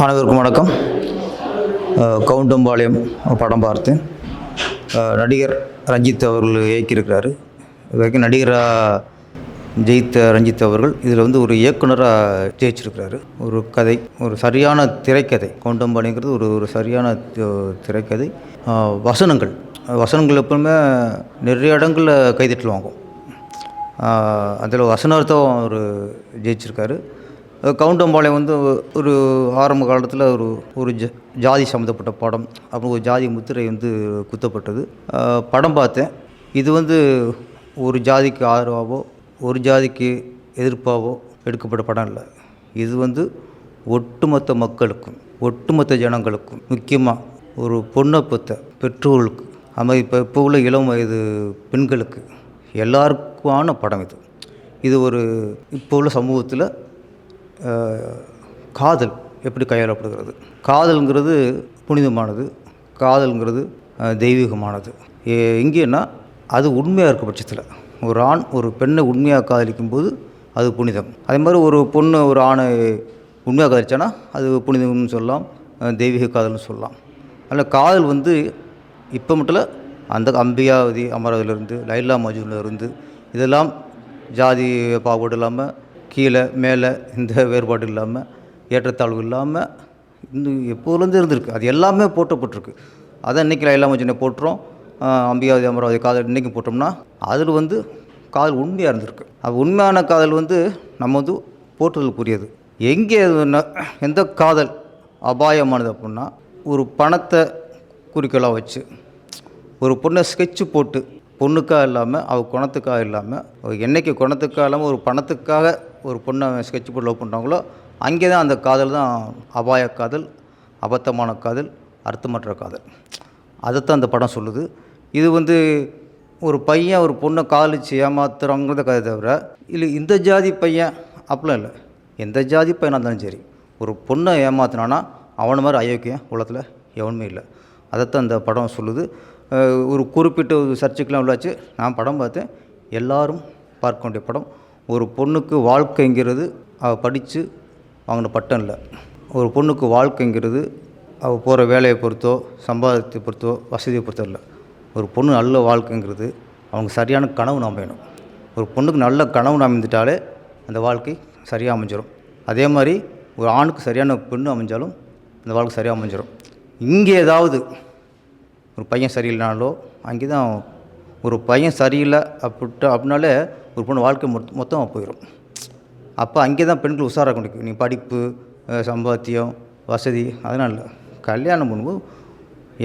அனைவருக்கும் வணக்கம். கவுண்டம்பாளையம் படம் பார்த்தேன். நடிகர் ரஞ்சித் அவர்கள் இயக்கியிருக்கிறாரு. இது வரைக்கும் நடிகராக ஜெயித்த ரஞ்சித் அவர்கள் இதில் வந்து ஒரு இயக்குனராக ஜெயிச்சிருக்கிறாரு. ஒரு கதை ஒரு சரியான திரைக்கதை. கவுண்டம்பாளையங்கிறது ஒரு ஒரு சரியான திரைக்கதை. வசனங்கள். வசனங்கள் எப்பவுமே நிறைய இடங்களில் கைதட்டில் வாங்கும். அதில் வசனார்த்தம் அவர் ஜெயிச்சிருக்காரு. கவுண்டம்பாளையம் வந்து ஒரு ஆரம்ப காலத்தில் ஒரு ஒரு ஜ ஜாதி சம்மந்தப்பட்ட படம் அப்புறம் ஒரு ஜாதி முத்திரை வந்து குத்தப்பட்டது. படம் பார்த்தேன். இது வந்து ஒரு ஜாதிக்கு ஆதரவாகவோ ஒரு ஜாதிக்கு எதிர்ப்பாகவோ எடுக்கப்பட்ட படம் இல்லை இது வந்து ஒட்டுமொத்த மக்களுக்கும் ஒட்டுமொத்த ஜனங்களுக்கும் முக்கியமாக ஒரு பொண்ணை பெற்ற பெற்றோர்களுக்கு அது இப்போ இப்போ உள்ள இளம் வயது பெண்களுக்கு எல்லாருக்குமான படம் இது. இது ஒரு இப்போ உள்ள சமூகத்தில் காதல் எப்படி கையாளப்படுகிறது? காதல்ங்கிறது புனிதமானது. காதல்ங்கிறது தெய்வீகமானது. எங்கேன்னா அது உண்மையாக இருக்க பட்சத்தில். ஒரு ஆண் ஒரு பெண்ணை உண்மையாக காதலிக்கும் போது அது புனிதம். அதே மாதிரி ஒரு பொண்ணு ஒரு ஆணை உண்மையாக காதலிச்சானா அது புனிதம்னு சொல்லலாம் தெய்வீக காதல்னு சொல்லலாம். அதில் காதல் வந்து இப்போ மட்டும் அந்த அம்பியாவதி அமராவதியிலேருந்து லைலா மஜூனில் இருந்து இதெல்லாம் ஜாதி பாகுபாடு இல்லாமல் கீழே மேலே இந்த வேறுபாடு இல்லாமல் ஏற்றத்தாழ்வு இல்லாமல் இன்னும் எப்போதுலேருந்து இருந்திருக்கு? அது எல்லாமே போட்டப்பட்டிருக்கு அதை இன்றைக்கி எல்லாம் வச்சு போட்டுறோம் அம்பிகாவதி அமராவதி காதல் இன்றைக்கி போட்டோம்னா அதில் வந்து காதல் உண்மையாக இருந்திருக்கு. அது உண்மையான காதல் வந்து நம்ம வந்து போற்றுதலுக்குரியது. எங்கே எந்த காதல் அபாயமானது அப்படின்னா ஒரு பணத்தை குறிக்கோளாக வச்சு ஒரு பொண்ணை ஸ்கெட்சு போட்டு பொண்ணுக்காக இல்லாமல் அவள் குணத்துக்காக இல்லாமல் என்னைக்கு குணத்துக்காக இல்லாமல் ஒரு பணத்துக்காக ஒரு பொண்ணை ஸ்கெட்ச் போட்டு லவ் பண்ணுறாங்களோ அங்கே தான் அந்த காதல் தான் அபாய காதல் அபத்தமான காதல் அர்த்தமற்ற காதல். அதைத்தான் அந்த படம் சொல்லுது. இது வந்து ஒரு பையன் ஒரு பொண்ணை காதலிச்சு ஏமாத்துறாங்கிறத கதை தவிர இல்லை இந்த ஜாதி பையன் அப்படிலாம் இல்லை. எந்த ஜாதி பையனாக இருந்தாலும் சரி ஒரு பொண்ணை ஏமாத்தினானா அவனை மாதிரி அயோக்கியம் உலகத்தில் எவனுமே இல்லை. அதைத்தான் அந்த படம் சொல்லுது. ஒரு குறிப்பிட்ட ஒரு சர்ச்சைக்கெலாம் உள்ளாச்சு. நான் படம் பார்த்தேன். எல்லாரும் பார்க்க வேண்டிய படம். ஒரு பொண்ணுக்கு வாழ்க்கைங்கிறது அவள் படித்து வாங்கின பட்டம் இல்லை. ஒரு பொண்ணுக்கு வாழ்க்கைங்கிறது அவள் போகிற வேலையை பொறுத்தோ சம்பாதத்தை பொறுத்தோ வசதியை பொறுத்தோ இல்லை. ஒரு பொண்ணு நல்ல வாழ்க்கைங்கிறது அவங்க சரியான கனவு அமையணும் ஒரு பொண்ணுக்கு நல்ல கனவு அமைந்துட்டாலே அந்த வாழ்க்கை சரியாக அமைஞ்சிடும் அதே மாதிரி ஒரு ஆணுக்கு சரியான பெண்ணு அமைஞ்சாலும் அந்த வாழ்க்கை சரியாக அமைஞ்சிடும் இங்கே ஏதாவது ஒரு பையன் சரியில்லைனாலோ அங்கே தான் ஒரு பையன் சரியில்லை அப்படின்ட்டு அப்படின்னாலே ஒரு பொண்ணு வாழ்க்கை மொத்த மொத்தமாக போயிடும் அப்போ அங்கே தான் பெண்கள் உஷாராக முடியும் நீ படிப்பு சம்பாத்தியம் வசதி அதெல்லாம் இல்லை. கல்யாணம் பண்ணும்போது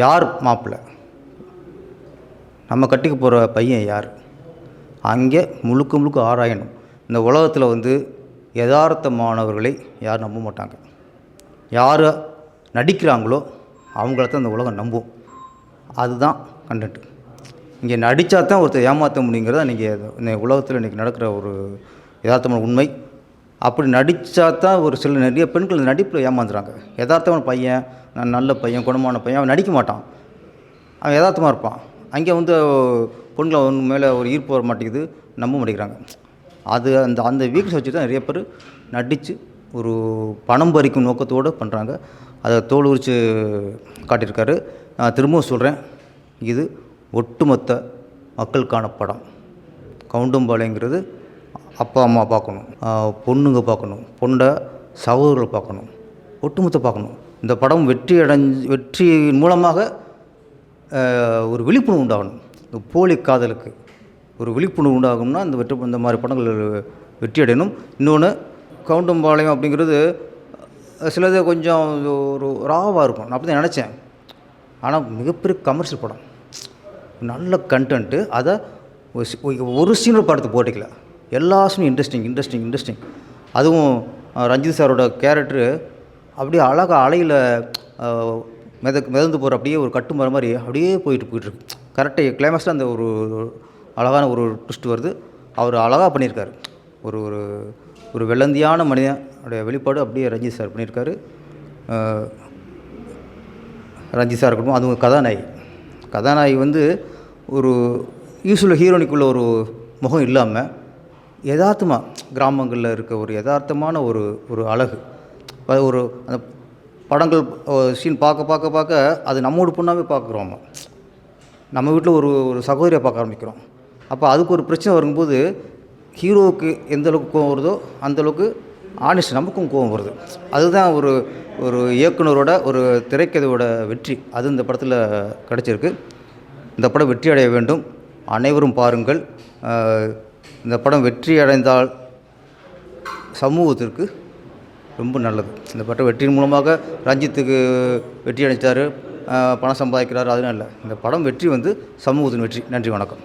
யார் மாப்பிள்ளை நம்ம கட்டிக்க போகிற பையன் யார்? அங்கே முழுக்க முழுக்க ஆராயணும். இந்த உலகத்தில் வந்து யதார்த்தமானவர்களை யாரும் நம்ப மாட்டாங்க? யார் நடிக்கிறாங்களோ அவங்கள தான் இந்த உலகம் நம்பும். அதுதான் கண்டென்ட் இங்கே நடித்தா தான் ஒருத்தர் ஏமாற்ற முடியுங்கிறத இன்றைக்கி உலகத்தில் இன்றைக்கி நடக்கிற ஒரு யதார்த்தமான உண்மை. அப்படி நடித்தா தான் ஒரு சில நிறைய பெண்கள் இந்த நடிப்பில் ஏமாந்துறாங்க. யதார்த்தமான பையன் நான் நல்ல பையன் குணமான பையன் அவன் நடிக்க மாட்டான். அவன் யதார்த்தமாக இருப்பான். அங்கே வந்து பொண்களை ஒன்று மேலே ஒரு ஈர்ப்பு வர மாட்டேங்குது. நம்ப மாட்டேங்கிறாங்க. அது அந்த அந்த வீக்னஸ் வச்சு தான் நிறைய பேர் நடித்து ஒரு பணம் பறிக்கும் நோக்கத்தோடு பண்ணுறாங்க அதை தோல் உரித்து காட்டியிருக்காரு. நான் திரும்பவும் சொல்கிறேன் இது ஒட்டுமொத்த மக்களுக்கான படம். கவுண்டம்பாளையங்கிறது அப்பா அம்மா பார்க்கணும். பொண்ணுங்க பார்க்கணும். பொண்டை சகோதரர்கள் பார்க்கணும். ஒட்டுமொத்த பார்க்கணும். இந்த படம் வெற்றி அடைஞ்சு வெற்றியின் மூலமாக ஒரு விழிப்புணர்வு உண்டாகணும். இந்த போலி காதலுக்கு ஒரு விழிப்புணர்வு உண்டாகும்னா இந்த வெற்றி இந்த மாதிரி படங்கள் வெற்றி அடையணும். இன்னொன்று கவுண்டம்பாளையம் அப்படிங்கிறது சிலது கொஞ்சம் ஒரு ராவாக இருக்கும். நான் அப்படி தான் நினச்சேன். ஆனால் மிகப்பெரிய கமர்ஷியல் படம். நல்ல கண்டென்ட்டு அதை ஒரு சி- ஒரு- ஒரு படத்தை போட்டிக்கல. எல்லா சீனும் இன்ட்ரெஸ்டிங் இன்ட்ரெஸ்டிங் இன்ட்ரெஸ்டிங் அதுவும் ரஞ்சித் சாரோட கேரக்டரு அப்படியே அழகாக அலையில் மித மிதந்து போகிற அப்படியே ஒரு கட்டுமர மாதிரி அப்படியே போயிட்டு போயிட்டுருக்கு கரெக்டாக கிளைமேக்ஸில் அந்த ஒரு அழகான ஒரு ட்விஸ்ட் வருது. அவர் அழகாக பண்ணியிருக்காரு. ஒரு ஒரு ஒரு வெள்ளந்தியான மனிதன் உடைய வெளிப்பாடு அப்படியே ரஞ்சித் சார் பண்ணியிருக்காரு. ரஞ்சித் சார் இருக்கட்டும் அதுவும் கதாநாயகி. கதாநாயகி வந்து ஒரு யூஸ்வல் ஹீரோனிக்குள்ள ஒரு முகம் இல்லாமல் யதார்த்தமாக கிராமங்களில் இருக்க ஒரு யதார்த்தமான ஒரு ஒரு அழகு. அது ஒரு அந்த படங்கள் சீன் பார்க்க பார்க்க பார்க்க அது நம்மோட பொண்ணாகவே பார்க்குறோம் நம்ம. வீட்டில் ஒரு ஒரு சகோதரியை பார்க்க ஆரம்பிக்கிறோம். அப்போ அதுக்கு ஒரு பிரச்சனை வரும்போது ஹீரோவுக்கு எந்த அளவுக்கு கோவம் வருதோ அந்தளவுக்கு அளவுக்கு ஆனிஸ்ட் நமக்கும் கோவம் வருது. அதுதான் ஒரு ஒரு இயக்குனரோட ஒரு திரைக்கதையோட வெற்றி. அது இந்த படத்தில் கிடச்சிருக்கு. இந்த படம் வெற்றி அடைய வேண்டும். அனைவரும் பாருங்கள். இந்த படம் வெற்றி அடைந்தால் சமூகத்திற்கு ரொம்ப நல்லது. இந்த படம் வெற்றியின் மூலமாக ரஞ்சித்துக்கு வெற்றி அடைஞ்சார் பணம் சம்பாதிக்கிறார். அதுவும் இல்லை. இந்த படம் வெற்றி வந்து சமூகத்தின் வெற்றி. நன்றி வணக்கம்.